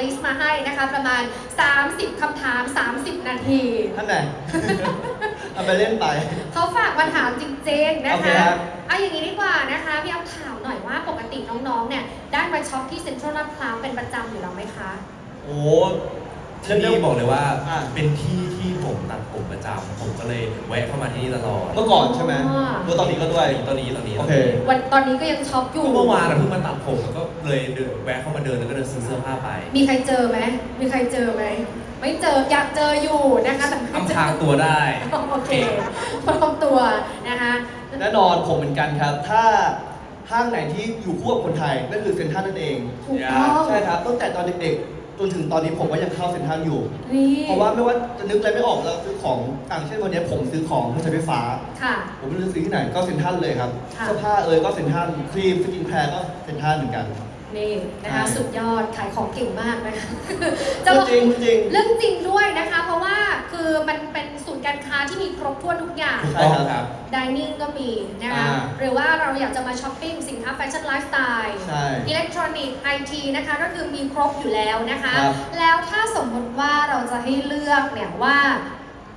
ลิสต์มาให้นะคะ ประมาณ 30 คำถาม 30 นาที ท่านไหนทำไปเล่นไป เขาฝากมาถามจริงๆนะโอเคคะครับ เอาอย่างนี้ดีกว่านะคะพี่เอาถามหน่อยว่าปกติน้องๆเนี่ยได้มาช็อปที่เซ็นทรัลลาดพร้าวเป็นประจำอยู่แล้วไหมคะ โอ้ ที่นี่บอกเลยว่าอะ เป็นที่ที่ผมตัดผมประจำผมก็เลยแวะเข้ามาที่นี่ตลอดเมื่อก่อนใช่ไหมอ๋อเมื่อตอนนี้ก็ด้วย ตอนนี้ตอนนี้โอเค วันตอนนี้ก็ยังช็อปอยู่ ก็เมื่อวานอะเพิ่งมาตัดผมแล้วก็เลยเดินแวะเข้ามาเดินแล้วก็เดินซื้อเสื้อผ้าไปมีใครเจอไหม มีใครเจอไหม ไม่เจอ อยากเจออยู่นะคะแต่ไม่อำเจพรางตัวได้ โอเคปลอมตัวนะคะ แน่นอนผมเหมือนกันครับ ถ้าห้างไหนที่อยู่คู่กับคนไทยนั่นคือเซ็นทรัลนั่นเอง ถูกต้อง ใช่ครับตั้งแต่ตอนเด็กๆ จนถึงตอนนี้ผมก็ยังเข้าเซ็นทรัลอยู่ นี่เพราะว่าไม่ว่าจะนึกอะไรไม่ออกแล้วซื้อของต่างเช่นวันนี้ผมซื้อของเครื่องใช้ไฟฟ้า ค่ะ ผมไม่รู้จะซื้อที่ไหนก็เซ็นทรัลเลยครับค่ะ เสื้อผ้าเอ่ยก็เซ็นทรัลครีมสกินแคร์ก็เซ็นทรัลเหมือนกัน นี่นะคะใช่สุดยอดขายของเก่งมากนะคะจริงจริงจริงเรื่องจริงด้วยนะคะ เพราะว่าคือมันเป็นศูนย์การค้าที่มีครบถ้วนทุกอย่างใช่ครับครับดิเนิ่งก็มีนะคะอ่าหรือว่าเราอยากจะมาช้อปปิ้งสินค้าแฟชั่นไลฟ์สไตล์ใช่อิเล็กทรอนิกส์ไอทีนะคะก็คือมีครบอยู่แล้วนะคะครับแล้วถ้าสมมติว่าเราจะให้เลือกเนี่ยว่า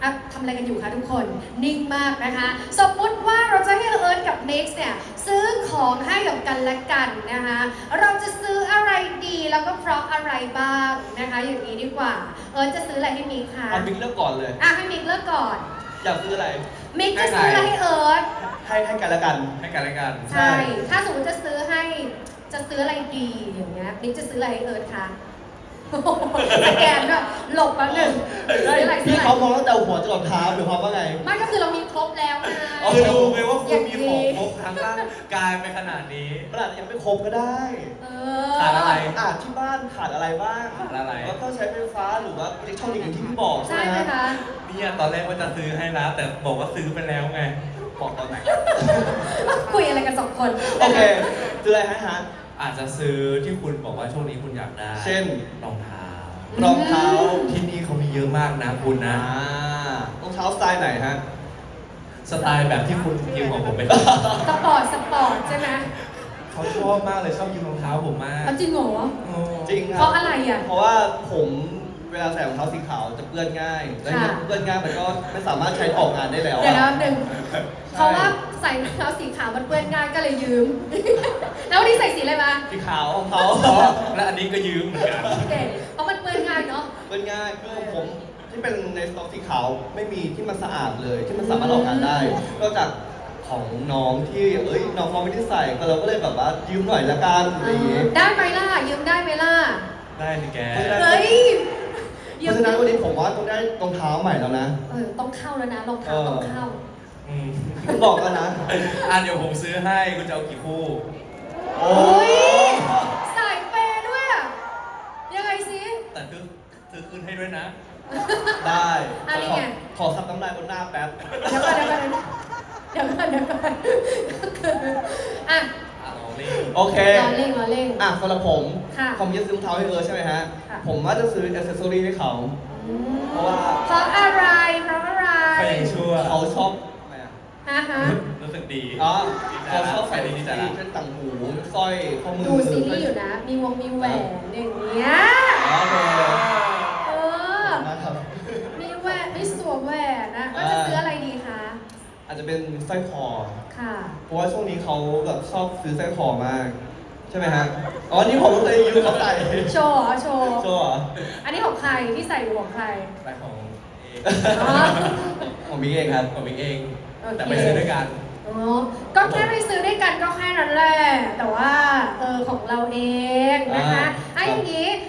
อะทำอะไรกันอยู่คะทุกคน นิ่งมากนะคะ สมมุติว่าเราจะให้เอิร์ธกับเม็กซ์เนี่ย ซื้อของให้กับกันและกันนะคะ เราจะซื้ออะไรดีแล้วก็เพราะอะไรบ้างนะคะ อย่างนี้ดีกว่า เอิร์ธจะซื้ออะไรให้มิกคะเอาบิ๊กเลือกก่อนเลย อะให้มิกเลือกก่อน อยากซื้ออะไร มิกจะซื้ออะไรให้เอิร์ธให้ให้กันแล้วกัน ให้กันและกันใช่ใช่ ถ้าสมมติจะซื้อให้ จะซื้ออะไรดีอย่างเงี้ยมิกจะซื้ออะไรให้เอิร์ธคะ สแกนด้วยหลบแป๊บหนึงซื้ออะไรซื้อพี่อะไรเขามองตั้งแต่หัวจรดเท้าหรือความว่าไง ไม่ก็คือเรามีครบแล้วไงคือดูไงว่าคุณมีย่าของดีครบทั้งร่างกายไปขนาดนี้ ขนาดยังไม่ครบก็ได้ เอขาดอะไรอะที่บ้านขาดอะไรบ้างขาดอะไร แล้วก็ใช้ไฟฟ้าหรือว่าอิเล็กทรอนิกส์อย่างที่พี่บอกใช่ใช่ไหไหมมฮะคะ เนี่ยตอนแรกว่าจะซื้อให้แล้วแต่บอกว่าซื้อไปแล้วไง บอกตอนไหน คุยอะไรกันสองคน โอเคซื้ออะไรฮะฮะ อาจจะซื้อที่คุณบอกว่าช่วงนี้คุณอยากได้เช่น รองเท้ารองเท้าที่นี่เขามีเยอะมากนะคุณอ่านะรองเท้าสไตล์ไหนฮะ สไตล์แบบที่คุณยืมของผมไปสปอร์ตสปอร์ตใช่ไหมเขาชอบมากเลยชอบยืมรองเท้าผมมาก เอาจริงเหรอโอ้จริงคเพรับราะอะไรอะ เพราะว่าผม เวลาใส่รองเท้าสีขาวจะเปื้อนง่ายและค่ะเปื้อนง่ายมันก็ไม่สามารถใช้ออกงานได้แล้วเดี๋ยวนะอะหนึ่งเพราะว่าใส่รองเท้าสีขาวมันเปื้อนง่ายก็เลยยืม แล้ววันนี้ใส่สีอะไรมาสีขาวของเขาอ๋อและอันนี้ก็ยืมเหมือนกันโอเคเพราะมันเปื้อนง่ายเนาะเปื้อนง่ายคือของผมที่เป็นในสต็อกสีขาวไม่มีที่มันสะอาดเลย ที่มันสามารถออกงานได้นอกจากของน้องที่เอ้ยน้องเขาไม่ได้ใส่ก็เราก็เลยแบบว่ายืมหน่อยละกันอะไรอย่างเงี้ยได้ไหมล่ะยืมได้ไหมล่ะได้สิแกเฮ้ย เพราะฉะนั้นวันนี้ผมว่าต้องได้รองเท้าใหม่แล้วนะ เออต้องเข้าแล้วนะรองเท้าต้องเข้า อืมผมบอกแล้วนะ อะเดี๋ยวผมซื้อให้คุณจะเอากี่คู่ โอ้โอ้ยยสายเปย์ด้วยอะยังไงสิ แต่ซื้อซื้อคืนให้ด้วยนะ ได้อันนี้ไงขอซับน้ำลายบนหน้าแป๊บ เดี๋ยวก่อนเดี๋ยวก่อนเดี๋ยวก่อนเดี๋ยวก่อนก็คืออะเอาเล่น โอเค รอเล่งรอเล่ง อะสำหรับผม ค่ะผมจะซื้อรองเท้าให้เออใช่ไหมฮะ ค่ะ ผมว่าจะซื้ออ c เซสซอรี่ให้เขา อืมเพราะว่า เพราะอะไรเพราะอะไรเขายังชั่วเขาชอบทำไมอะฮะฮะ รู้สึกดีอ๋อดีใจเขาละชอบใส่ดีดีใจละเช่นต่างหูสร้อยข้อมือดูซีรีส์อยู่นะ มีวงมีแหวนอย่างเงี้ย อ๋อโอเคเออนะครับ มีแหวนไม่สวมแหวนนะว่าจะซื้ออะไรดีคะ อาจจะเป็นสร้อยคอค่ะ เพราะว่าช่วงนี้เขาแบบชอบซื้อสร้อยคอมาก ใช่ไหมฮะ อ๋อ นี่ผมเคยยืมเขาใส่โชว์เหรอโชว์ โชว์เหรออันนี้ของใครที่ใส่อยู่ของใครไปของเองอ๋อ ของบิ๊กเองครับ ของบิ๊กเอง โอเค แต่ไปซื้อด้วยกัน อ๋อก็แค่ไปซื้อด้วยกันก็แค่นั้นแหละ แต่ว่าเออของเราเองนะคะอ่าอะอย่างนี้ซื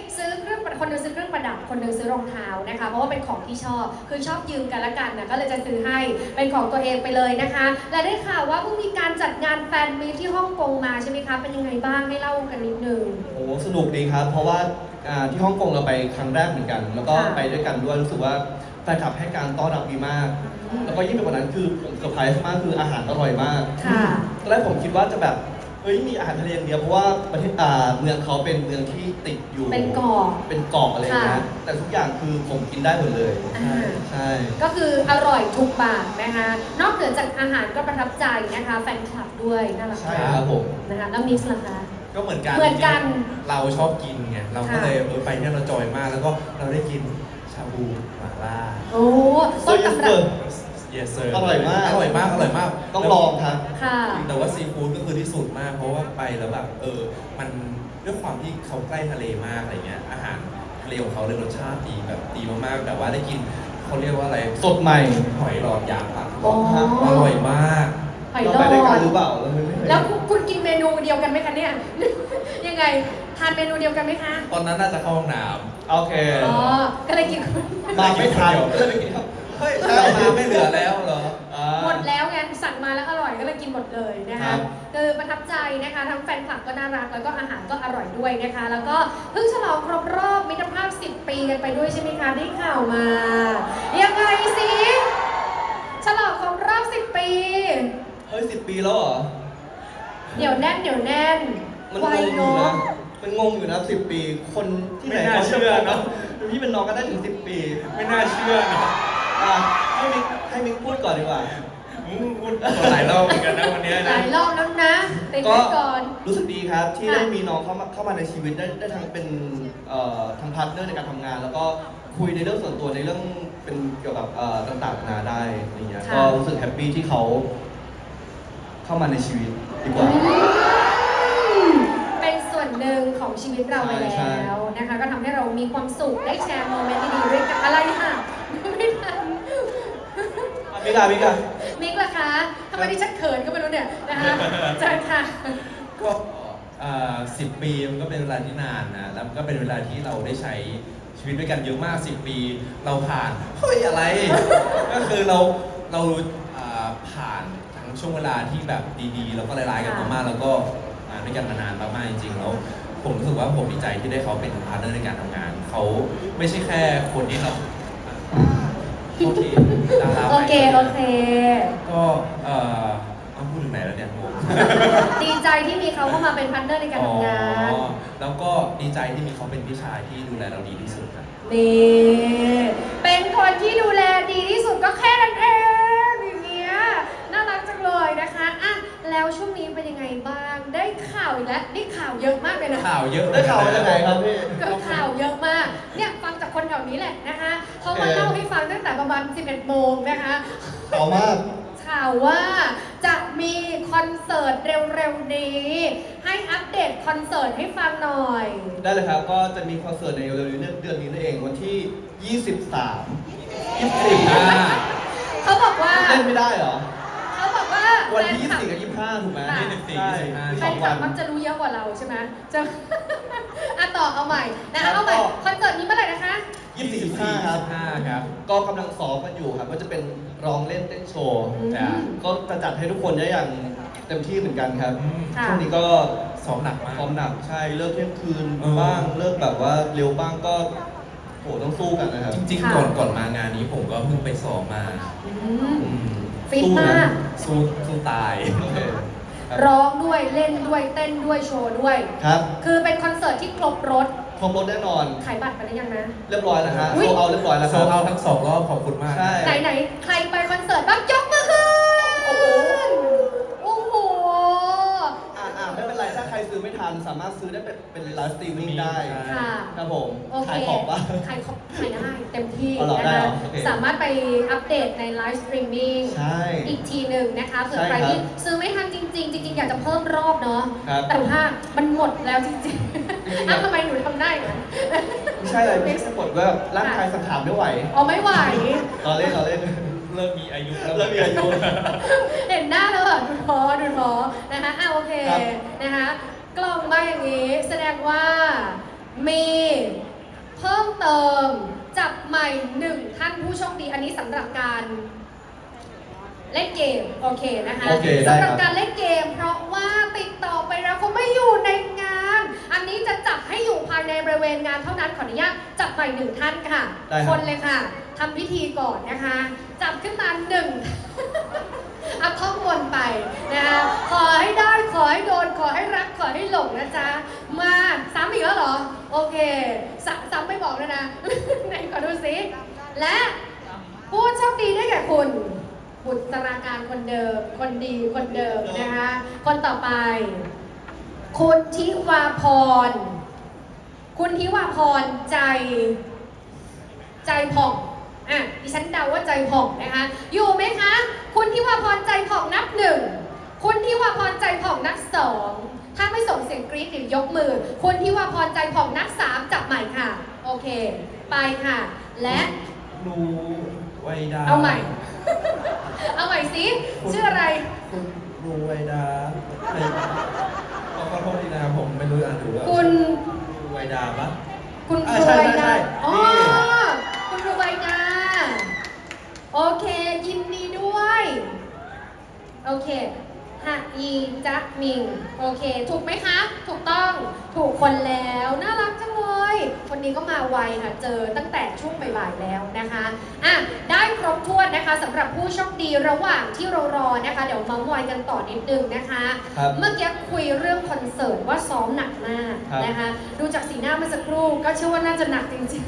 ้อเครื่องประคนหนึงซื้อเครื่องประดับ คนหนึงซื้อรองเท้านะคะ เพราะว่าเป็นของที่ชอบ คือชอบยืมกันละกันนะ ก็เลยจะซื้อให้ เป็นของตัวเองไปเลยนะคะ และได้ข่าวว่าเพิ่งมีการจัดงานแฟนมีตที่ฮ่องกงมาใช่ไหมคะ เป็นยังไงบ้างให้เล่ากันนิดนึง โอ้สนุกดีครับ เพราะว่าอ่าที่ฮ่องกงเราไปครั้งแรกเหมือนกัน แล้วก็ค่ะ ไปด้วยกันด้วยรู้สึกว่าแฟนคลับให้การต้อนรับดีมากอืมแล้วก็ยิ่งไปกว่านั้นคือผมเซอร์ไพรส์มากคืออาหารอร่อยมากค่ะ ตอนแรกผมคิดว่าจะแบบ เฮ้ยมีอาหารทะเลอย่างเดียวเพราะว่าประเทศอ่าเมืองเขาเป็นเมืองที่ติดอยู่เป็นเกาะเป็นเกาะอะไรอย่างเงี้ยค่ะ แต่ทุกอย่างคือผมกินได้หมดเลย อ่า ใช่ ก็คืออร่อยถูกปากนะคะ นอกเหนือจากอาหารก็ประทับใจนะคะ แฟนคลับด้วยน่ารักใช่มากครับผม นะคะแล้วมิสล่ะคะ ก็เหมือนกันเหมือนกัน เราชอบกินไงเราก็ค่ะเลยเออไปเนี่ยเราจอยมากแล้วก็เราได้กินชาบูหม่าล่า โอ้ต้นตำรับ yes sir อร่อยมาก อร่อยมาก อร่อยมากต้องลองครับ ค่ะ แต่ว่าซีฟู้ดก็คือที่สุดมาก เพราะว่าไปแล้วแบบเออ มันด้วยความที่เขาใกล้ทะเลมากอะไรเงี้ย อาหารทะเลของเขาเลยรสชาติดีแบบดีมากๆ แต่ว่าได้กินเขาเรียกว่าอะไรสดใหม่หอยหลอดยางผัดอ๋ออ ร่อยมาก หอยเราหลไปด้วยกัอนดหรือเปล่าเราไม่เคยแล้วคุณคุณกินเมนูเดียวกันไหมคะเนี่ย ยังไง ทานเมนูเดียวกันไหมคะ ตอนนั้นน่าจะเข้าห้องน้โอเค อ๋อ ก็เลยกินคนมาไม่ทันก็เลยไปกินครับำ เฮ้ยเข้าน้ำไม่เหลือแล้วเหรออ่า หมดแล้วไงสั่งมาแล้วอร่อยก็เลยกินหมดเลยนะครัคะบ คือประทับใจนะคะ ทั้งแฟนคลับก็น่ารักแล้วก็อาหารก็อร่อยด้วยนะคะ แล้วก็เพิ่งฉลองครบรอบมิตรภาพ 10 ปีกันไปด้วยใช่ไหมคะได้ข่าวมายังไงสิฉลองครบรอบ 10 ปี เฮ้ยสิบปีแล้วเหรอ เดี๋ยวแน่นเดี๋ยวแน่นมันไวงงอยู่เนาะนะ มันงงอยู่นะสิบปี คนที่ไหนไม่น่าเขาเชื่อจะเนอะเป็นพี่เป็นน้องกันได้ถึงสิบปี ไม่น่าเชื่อนะ อะให้มิกให้มิกพูดก่อนดีกว่า อืมพูดหลายรอบเหมือนกันนะวันเนี้ยหนะ ลายรอบแล้วนะติดก็ไว้ก่อน รู้สึกดีครับที่ค่ะได้มีน้องเข้ามาเข้ามาในชีวิตได้ได้ทั้งเป็นเอ่อทั้งพาร์ทเนอร์ในการทำงาน แล้วก็คุยในเรื่องส่วนตัวในเรื่องเป็นเกี่ยวกับเอ่อต่างๆนานาได้อะไรเงี้ยค่ะ ก็รู้สึกแฮปปี้ที่เขาเข้ามาในชีวิตดีกว่า อืมเป็นส่วนหนึ่งของชีวิตเราไปใช่ใช่แล้วนะคะ ก็ทำให้เรามีความสุขได้แชร์โมเมนต์ดีๆด้วยกันอะไรค่ะไม่ทันอะ มิกามิกามิกล่ะคะทำไมดิฉันเขินก็ไม่รู้เนี่ยนะคะเจอค่ะ ก็สิบปีมันก็เป็นเวลาที่นานนะแล้วมันก็เป็นเวลาที่เราได้ใช้ชีวิตด้วยกันเยอะมากสิบปี เราผ่านเฮ้ยอะไร ก็คือเราเราอ่าผ่านทั้งช่วงเวลาที่แบบดีๆ แล้วก็ร้ายๆกันมากๆแล้วก็มาด้วยกันมานานมากๆจริงๆแล้วผมรู้สึกว่าผมดีใจที่ได้เขาเป็นพาร์ทเนอร์ในการทำงาน เขาไม่ใช่แค่คนที่เรา โทษทีดาราโอเค โอเค ก็เอ่อต้องพูดถึงไหนแล้วเนี่ยงงดีใจที่มีเขาเข้ามาเป็นพาร์ทเนอร์ในการทำงานอ๋อแล้วก็ดีใจที่มีเขาเป็นพี่ชายที่ดูแลเราดีที่สุดครับนี่เป็นคนที่ดูแลดีที่สุดก็แค่นั้นเองอย่างเงี้ยน่ารักจังเลยนะคะอะแล้วช่วงนี้เป็นยังไงบ้าง ได้ข่าวอีกแล้วได้ข่าวเยอะมากเลยนะ ข่าวเยอะได้ข่าวมาจากไหนครับพี่ก็ข่าวเยอะมาก เนี่ยฟังจากคนแถวนี้แหละนะคะเขามาเออเล่าให้ฟังตั้งแต่ ประมาณ 11 โมงนะคะข่าวมาก ข่าวว่าจะมีคอนเสิร์ตเร็วๆนี้ ให้อัปเดตคอนเสิร์ตให้ฟังหน่อย ได้เลยครับ ก็จะมีคอนเสิร์ตในเร็วๆนี้เดือนนี้นั่นเองวันที่ 23อ่าเขาบอกว่า24เล่นไม่ได้เหรอ เขาบอกว่าวันที่แฟคลับ24 กับ 25 ถูกไหมค่ะ 24ใช่25มีแฟสอนงคลัวับน มักจะรู้เยอะกว่าเราใช่ไหมจะ อะต่อเอาใหม่นะครัคะบเอาใหม่ก็คอนเสิร์ตนี้เมื่อไหร่นะคะ 24 25ครับ25ครับ ก็กำลังซ้อมกันอยู่ครับก็จะเป็นร้องเล่นเต้นโชว์อืม จ้ะ ก็จะจัดให้ทุกคนได้อย่างเต็มที่เหมือนกันครับอืมค่ะ ช่วงนี้ก็ซ้อมหนักมาก ซ้อมหนักใช่เลิกเที่ยงคืนเออ บ้างเลิกแบบว่าเร็วบ้างก็โหต้องสู้กันนะครับ จริงค่ะๆก่อนก่อนมางานนี้ผมก็เพิ่งไปซ้อมมาอืม อืมฟิตสู้นะมาก สู้สู้ตาย โอเคครับร้องด้วยเล่นด้วยเต้นด้วยโชว์ด้วย ครับ คือเป็นคอนเสิร์ตที่ครบรถ ครบรถแน่นอน ขายบัตรไปหรือยังนะ เรียบร้อยแล้วฮะอุ๊ยโซเอาเรียบร้อยแล้วคโซรับ เอาทั้งสองรอบขอบคุณมาก ใช่ ไหนไหนๆใครไปคอนเสิร์ตบ้างยกมือขึ้นโอ้โห อ่าอ่าไม่เป็นไรถ้าใครซื้อไม่ทัน สามารถซื้อได้เป็นเป็นไลฟ์สตรีมมิ่งมีได้ใช่ ค่ะ ครับผมโอเคขายของปะ ขายของขายได้เต็มที่เอาเหรอนะได้คะเหรอโอเค สามารถไปอัปเดตในไลฟ์สตรีมมิ่ง ใช่ อีกทีหนึ่งนะคะเผื่อใช่ใครครับที่ซื้อไม่ทันจริง ๆ จริง ๆ อยากจะเพิ่มรอบเนาะครับ แต่ว่ามันหมดแล้วจริงจริงๆๆ อ้าวทำไมหนูทำได้เหรอไม่ใช่อะไรพี่สะกดว่าร่างกายสังขารไม่ไหวเอาไม่ไหวรอเล่นรอเล่น เริ่มมีอายุแล้วเริ่มมีอายุ เห็นหน้าแล้วเหรอดูท้อดูท้อนะคะอะโอเคครับ นะคะกล่องมาอย่างนี้แสดงว่ามีเพิ่มเติมจับใหม่หนึ่งท่านผู้โชคดีอันนี้สำหรับการเล่นเกมโอเคนะคะโอเคได้สำหครัรับบการเล่นเกม เพราะว่าติดต่อไปแล้วเขาไม่อยู่ในงาน อันนี้จะจับให้อยู่ภายในบริเวณงานเท่านั้นขออนุญาตจับใหม่หนึ่งท่านค่ะ ได้ครับ คนเลยค่ะทำพิธีก่อนนะคะ จับขึ้นมาหนึ่ง เอาท่องวนไปนะคะขอให้ได้ขอให้โดน ขอให้รักขอให้หลงนะจ๊ะ มาซ้ำอีกแล้วเหรอ โอเคสซ้ำไม่บอกเลยนะ ไหนขอดูสิ และผู้โชคดีได้แก่คุณ บุตราการคนเดิม คนดีคนเดิมนะคะ คนต่อไป คุณทิวาพร คุณทิวาพรใจ ใจผ่องอะดิฉันเดาว่าใจผ่องนะคะ อยู่ไหมคะ คุณทิวาพรใจผ่องนับหนึ่ง คุณทิวาพรใจผ่องนับสอง ถ้าไม่ส่งเสียงกรี๊ดหรือยกมือ คุณทิวาพรใจผ่องนับสามจับใหม่ค่ะ โอเค ไปค่ะ และหนูไวดาเอาใหม่ เอาใหม่สิ ชื่ออะไร คุณหนูไวดาไม่ขอ โทษทีนะครับผมไม่รู้อ่านถูกหรือเปล่าคุณหนูไวดาปะ คุณอ่ารูใช่ไวใช่ดาใช่อ๋อนี่คุณรูไวดาโอเค ยินดีด้วย โอเคฮะอีจักมิง โอเค ถูกไหมคะ ถูกต้อง ถูกคนแล้ว น่ารักจังเลย คนนี้ก็มาไวค่ะเจอตั้งแต่ช่วงบ่ายๆแล้วนะคะอะได้ครบถ้วนนะคะสำหรับผู้โชคดีระหว่างที่เรารอนะคะ เดี๋ยวเมาส์มอยกันต่อนิดนึงนะคะ ครับ เมื่อกี้คุยเรื่องคอนเสิร์ตว่าซ้อมหนักมากครับ นะคะ ดูจากสีหน้าเมื่อสักครู่ก็เชื่อว่าน่าจะหนักจริง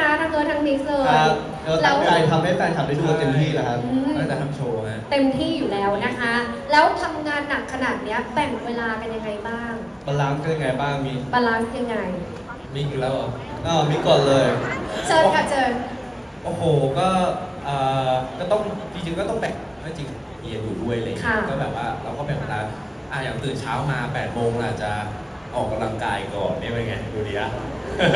ๆใช่ไหมคะทั้งเอิร์ธทั้งมิกซ์เลย ครับเราตั้งใจทำให้แฟนคลับได้ดูกันเต็มที่แหละครับอืม ตั้งแต่ทำโชว์ฮะเต็มที่อยู่แล้วนะคะ แล้วทำงานหนักขนาดเนี้ยแบ่งเวลากันยังไงบ้าง บาลานซ์กันยังไงบ้างมีบาลานซ์ยังไง มีอีกแล้วเหรอ อ้าวมีก่อนเลย เชิญค่ะเชิญ โอ้โห ก็เอ่อก็ต้องจริงๆก็ต้องแบ่งไม่จริงเอียอยู่ด้วยเลยค่ะก็แบบว่าเราก็แบ่งเวลาอะอย่างตื่นเช้ามา8โมงอาจจะออกกำลังกายก่อนนี่เป็นไงดูดีอะ อื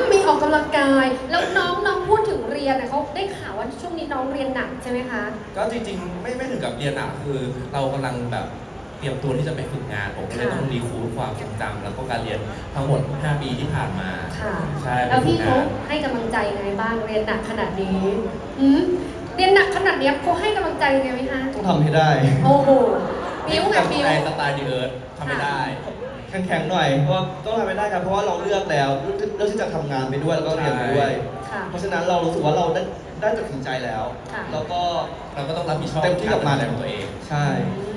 มมี ออกกำลังกาย แล้วน้องน้องพูดถึงเรียนนะเขาได้ข่าวว่าช่วงนี้น้องเรียนหนักใช่ไหมคะ ก็จริงๆ ไม่ไม่ถึงกับเรียนหนักคือเรากำลังแบบเตรียมตัวที่จะไปฝึกงาน ผมก็เลยค่ะ ต้องรีคูดความทรงจำแล้วก็การเรียนทั้งหมด 5 ปีที่ผ่านมาค่ะ ใช่แล้วพี่ไปฝึเขากงานให้กำลังใจยังไงบ้างเรียนหนักขนาดนี้อืมเรียนหนักขนาดเนี้ยเขาให้กำลังใจยังไงไหมคะ ต้องทำให้ได้โอ้โห บิ้วไงกับบิ้วในสไตล์ดีเอิร์ธทำไม่ได้ แข็งๆหน่อย เพราะว่าต้องทำให้ได้ครับเพราะว่าเราเลือกแล้วเลือกที่จะทำงานไปด้วยแล้วก็เรียนไปด้วย ค่ะ เพราะฉะนั้นเรารู้สึกว่าเราได้ได้ตัดสินใจแล้ว ค่ะ แล้วก็ เราก็ต้องรับผิดชอบเต็มที่กับมันารตัดสิใจของตัวเอง ใช่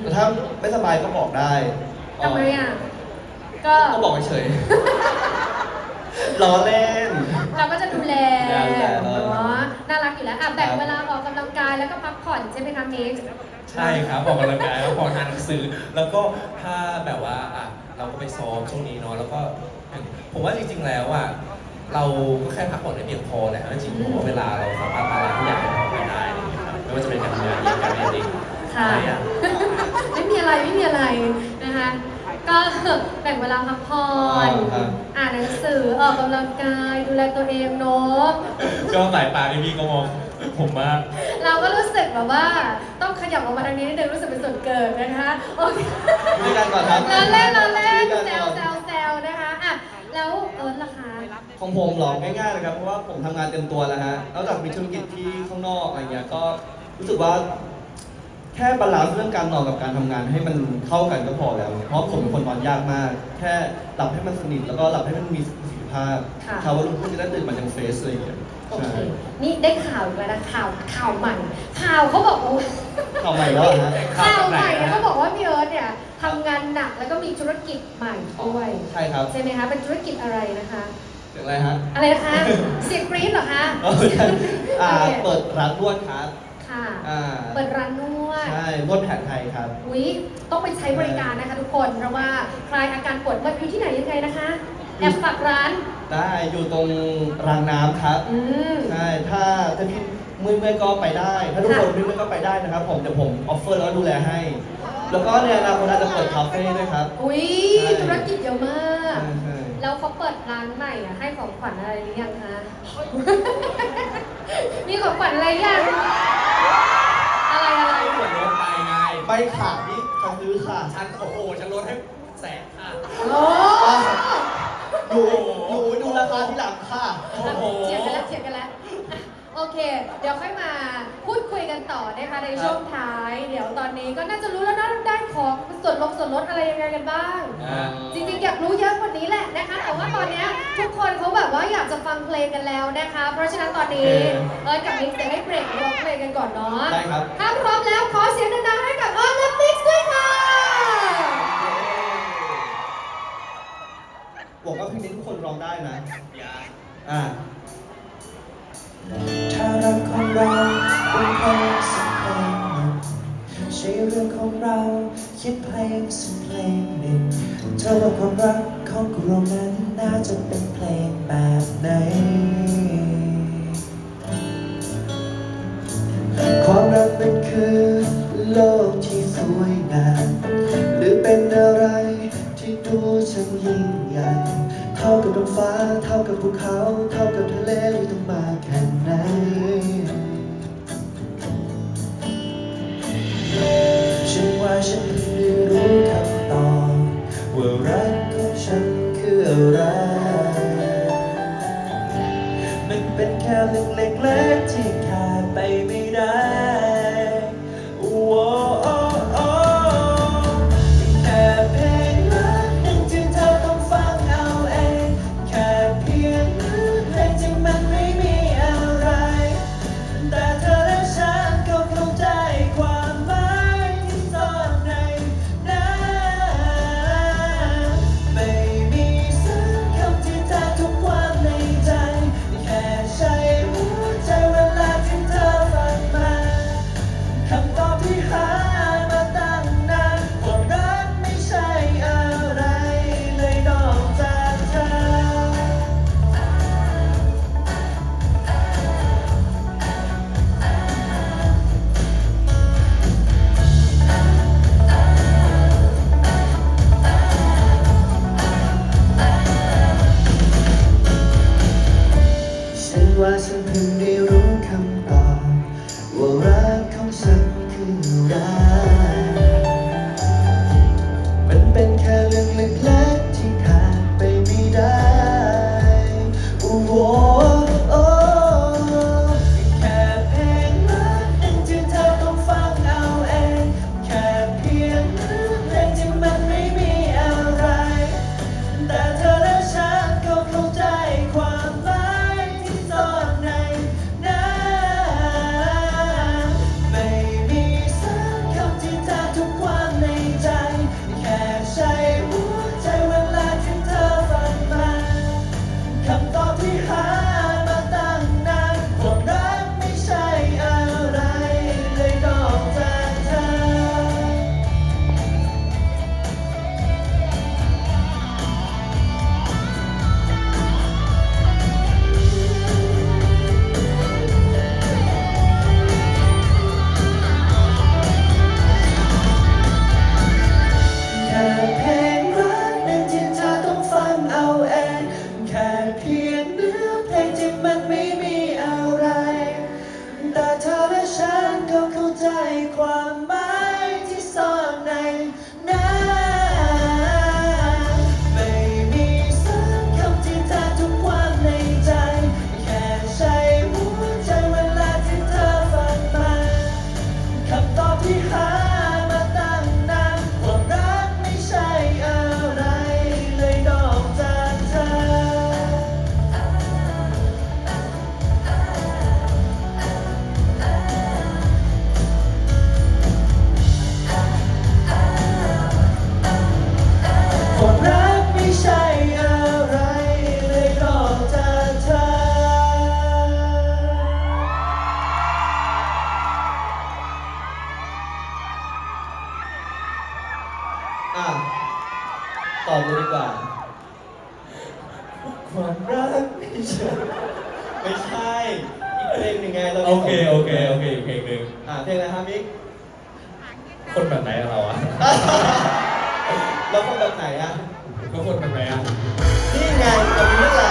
แต่ถ้าไม่สบายก็บอกได้ทำไมอะ ก็ ก็บอกเฉยๆ ล้อเล่น เราก็จะดูแลดูแลเออเนาะน่ารักอยู่แล้วอะแบ่งครับ เวลาออกกำลังกายแล้วก็พักผ่อนใช่ไหมคะมิกซ์ใช่ครับออกกำลังกายแล้วพออ่านหนังสือ แล้วก็ถ้าแบบว่าอะ เราก็ไปซ้อมช่วงนี้เนาะแล้วก็ผมว่าจริง ๆ แล้วอะเราก็แค่พักผ่อนให้เพียงพอแหละจริงๆผมว่าเวลาเราสามารถบาลานซ์ทุกอย่างให้พอไปได้อะไรอย่างเงี้ยครับไม่ว่าจะเป็นการทำงานหรือการเรียนเองค่ะอะไรอะ ไม่มีอะไรไม่มีอะไรนะคะ ก็แบ่งเวลาพักผ่อนครับ อ่านหนังสือออกกำลังกายดูแลตัวเองเนาะ ก็สายตาพี่พี่ก็มองผมมาก เราก็รู้สึกแบบว่าต้อง ขยับออกมาทางนี้นิดนึงรู้สึกเป็นส่วนเกินนะคะโอเคด้วยกันก่อนครับเราเล่นเราเล่นด้วยแซกันวก่อนแซวแซวนะคะอะแล้วเอิร์ธล่ะคะของผมเหรอง่ายๆเลยครับเพราะว่าผมทำงานเต็มตัวแล้วฮะนอกจากมีธุรกิจที่ข้างนอกอะไรเงี้ยก็รู้สึกว่าแค่บาลานซ์เรื่องการนอนกับการทำงานให้มันเข้ากันก็พอแล้ว เพราะผมเป็นคนนอนยากมาก แค่หลับให้มันสนิทแล้วก็หลับให้มันมีประสิทธิภาพค่ะเช้าวันรุ่งขึ้นจะได้ตื่นมายังเฟรชเลยางเงี้ย โอเคใช่นี่ได้ข่าวอีกแล้วนะข่าวข่าวใหม่ ข่าวเขาบอกว่า เข้าใหม่แล้วเหรอฮะ ข่าวใหม่เนี่ยข่าวจากไหนนะเขาบอกว่าพี่เอิร์ธเนี่ยทำงานหนักแล้วก็มีธุรกิจใหม่ด้วยใช่ครับใช่ไหมคะเป็นธุรกิจอะไรนะคะเสียงอะไรฮะอะไรนะคะเสียงกรี๊ดเหรอคะเออใช่อ่าโอเคเปิดร้านนวดครับ ค่ะ อ่า เปิดร้านนวด ใช่นวดแผนไทยครับ อุ๊ยต้องไปใช้บริการนะคะทุกคน เพราะว่าใครอาการปวดเมื่อยอยู่ที่ไหนยังไงนะคะ แอบฝากร้าน ได้อยู่ตรงรางน้ำครับ อืม ใช่ ถ้าถ้าพี่มือเมื่อยก็ไปได้ ถ้าทุกคนมือเมื่อยก็ไปได้นะครับ ผมเดี๋ยวผมออฟเฟอร์แล้วก็ดูแลให้ แล้วก็ในอนาคตอาจจะเปิดคาเฟ่ด้วยครับ อุ๊ยใช่ ธุรกิจเยอะมากใช่ใช่แล้วเขาเปิดร้านใหม่อะให้ของขวัญอะไรหรือยังคะ มีของขวัญอะไรยัง อะไรอะไรส่วนลดไปไงไปขานี่จะซื้อค่ะ ฉันโอ้โหฉันลดให้แสนค่ะ โอ้ อยู่อยู่ดูราคาที่หลังค่ะ โอ้โหเถียงกันแล้วเถียงกันแล้วอะโอเค เดี๋ยวค่อยมาพูดคุยกันต่อนะคะในช่วงท้าย เดี๋ยวตอนนี้ก็น่าจะรู้แล้วนะได้ของส่วนลงส่วนลดอะไรยังไงกันบ้าง อ่า จริงๆ อยากรู้เยอะกว่านี้แหละนะคะ แต่ว่าตอนเนี้ยทุกคนเขาแบบว่าอยากจะฟังเพลงกันแล้วนะคะ เพราะฉะนั้นตอนนี้โอเคเอิร์ธกับมิกซ์จะให้เบรกร้องเพลงกันก่อนเนาะได้ครับ ถ้าพร้อมแล้วขอเสียงดังๆให้กับ บอกว่าเพลงนี้ทุกคนร้องได้นะอ่าถ้ารักของเราเป็นสักเพลงหนึ่งใช่เรื่องของเราคิดเพลงสักเพลงหนึ่งเธอว่าความรักของเรานั้นน่าจะเป็นเพลงแบบไหนความรักเป็นคือ ฟ้าเท่ากับภูเขา เท่ากับทะเลอยู่ตรง แล้วคนแบบไหนอะ ก็คนแบบไหนอะ นี่ไงตรงนี้แหละ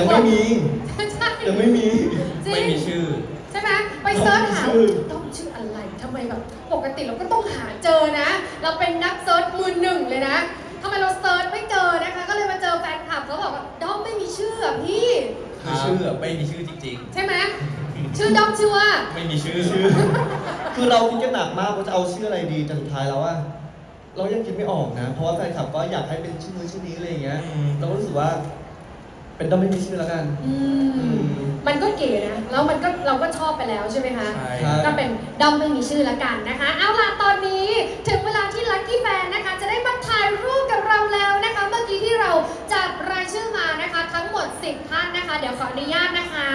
ยังไม่มีใช่ยังไม่มี จริงไม่มีชื่อ ใช่ไหมไปเซิร์ชหาชื่อ ต้องชื่ออะไรทำไมแบบปกติเราก็ต้องหาเจอนะ เราเป็นนักเซิร์ชมือหนึ่งเลยนะทำไมเราเซิร์ชไม่เจอนะคะ ก็เลยมาเจอแฟนคลับเขาบอกว่าด้อมไม่มีชื่ออะพี่คือชื่อไม่มีชื่อจริงใช่ไหมชื่อด้อมชื่อว่า ๆ ไม่มีชื่อชื่อ คือเราคิดกันหนักมากว่าจะเอาชื่ออะไรดีแต่สุดท้ายแล้วว่า เรายังคิดไม่ออกนะ เพราะว่าแฟนคลับก็อยากให้เป็นชื่อนู้นชื่อนี้อะไรอย่างเงี้ย อืม เราก็รู้สึกว่า เป็นต้องไม่มีชื่อแล้วกัน อืมมันก็เก๋นะ แล้วมันก็เราก็ชอบไปแล้วใช่ไหมคะ ใช่ครับก็เป็นด้อมไม่มีชื่อละกันนะคะ เอาล่ะ ตอนนี้ถึงเวลาที่ลั c กี้แฟนนะคะ ทั้งหมด 10 ท่านนะคะ เดี๋ยวขออนุญาตนะคะ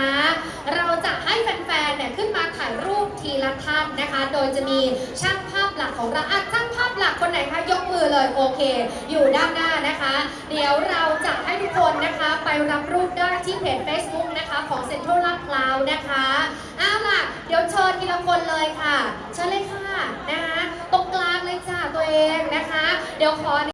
เราจะให้แฟนๆเนี่ยขึ้นมาถ่ายรูปทีละท่านนะคะ โดยจะมีช่างภาพหลักของเราอะช่างภาพหลักคนไหนคะยกมือเลยโอเค อยู่ด้านหน้านะคะ เดี๋ยวเราจะให้ทุกคนนะคะไปรับรูปได้ที่เพจ Facebook นะคะของเซ็นทรัลลาดพร้าวนะคะเอาล่ะ เดี๋ยวเชิญทีละคนเลยค่ะ เชิญเลยค่ะนะคะตรงกลางเลยจ้าตัวเองนะคะ เดี๋ยวขอ